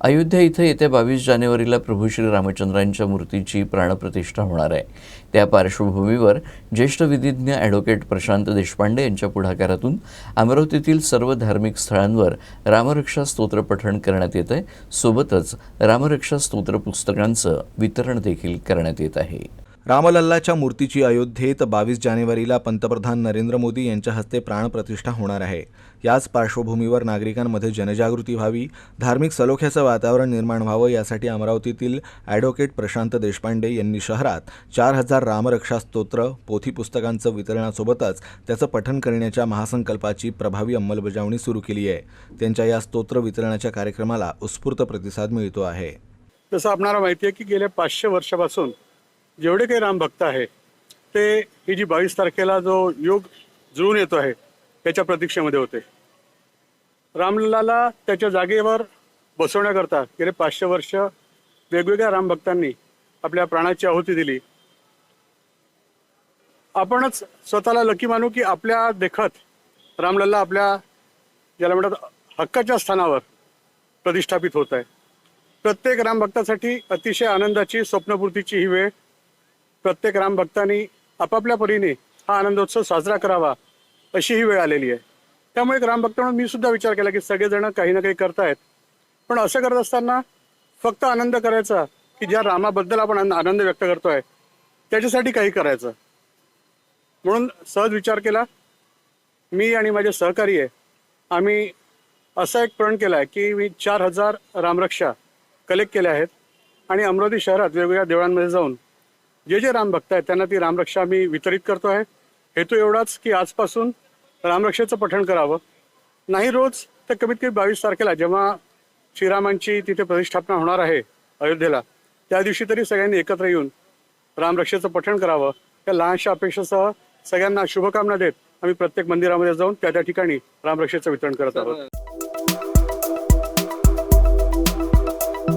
अयोध्या इथं येत्या बावीस जानेवारीला प्रभू श्री रामचंद्रांच्या मूर्तीची प्राणप्रतिष्ठा होणार आहे. त्या पार्श्वभूमीवर ज्येष्ठ विधिज्ञ ॲडव्होकेट प्रशांत देशपांडे यांच्या पुढाकारातून अमरावतीतील सर्व धार्मिक स्थळांवर रामरक्षा स्तोत्र पठण करण्यात येत आहे. सोबतच रामरक्षा स्तोत्र पुस्तकांचं वितरण देखील करण्यात येत आहे. रामलल्लाच्या मूर्तीची अयोध्येत बावीस जानेवारीला पंतप्रधान नरेंद्र मोदी यांच्या हस्ते प्राणप्रतिष्ठा होणार आहे. याच पार्श्वभूमीवर नागरिकांमध्ये जनजागृती व्हावी धार्मिक सलोख्याचं वातावरण निर्माण व्हावं यासाठी अमरावतीतील ॲडव्होकेट प्रशांत देशपांडे यांनी शहरात चार हजार रामरक्षा स्तोत्र पोथी पुस्तकांचं वितरणासोबतच त्याचं पठण करण्याच्या महासंकल्पाची प्रभावी अंमलबजावणी सुरू केली आहे. त्यांच्या या स्तोत्र वितरणाच्या कार्यक्रमाला उत्स्फूर्त प्रतिसाद मिळतो आहे. जसं आपणाला माहिती आहे की गेल्या पाचशे वर्षापासून जेवढे काही राम भक्त आहे ते ही जी बावीस तारखेला जो योग जुळून येतो आहे त्याच्या प्रतीक्षेमध्ये होते. रामलल्लाला त्याच्या जागेवर बसवण्याकरता गेले पाचशे वर्ष वेगवेगळ्या राम भक्तांनी आपल्या प्राणाची आहुती दिली. आपणच स्वतःला लकी मानू की आपल्या देखत रामलल्ला आपल्या ज्याला म्हणतात हक्काच्या स्थानावर प्रतिष्ठापित होत आहे. प्रत्येक राम भक्तासाठी अतिशय आनंदाची स्वप्नपूर्तीची ही वेळ प्रत्येक राम भक्तांनी आपापल्या परीने हा आनंदोत्सव साजरा करावा अशी ही वेळ आलेली आहे. त्यामुळे एक राम भक्त म्हणून मी सुद्धा विचार केला की सगळेजण काही ना काही करतायत. पण असं करत असताना फक्त आनंद करायचा की ज्या रामाबद्दल आपण आन- आनंद व्यक्त करतोय त्याच्यासाठी काही करायचं. म्हणून सहज विचार केला. मी आणि माझे सहकारी आहे. आम्ही असा एक प्रण केला आहे की मी चार हजार रामरक्षा कलेक्ट केल्या आहेत. आणि अमरावती शहरात वेगवेगळ्या देवळांमध्ये जाऊन जे जे राम भक्त आहेत त्यांना ती रामरक्षा मी वितरित करतो आहे. हेतू एवढाच की आजपासून रामरक्षेचं पठण करावं. नाही रोज तर कमीत कमी बावीस तारखेला जेव्हा श्रीरामांची तिथे प्रतिष्ठापना होणार आहे अयोध्येला त्या दिवशी तरी सगळ्यांनी एकत्र येऊन रामरक्षेचं पठण करावं. या लहानशा अपेक्षेसह सगळ्यांना शुभकामना देत आम्ही प्रत्येक मंदिरामध्ये जाऊन त्या त्या ठिकाणी रामरक्षेचं वितरण करत आहोत.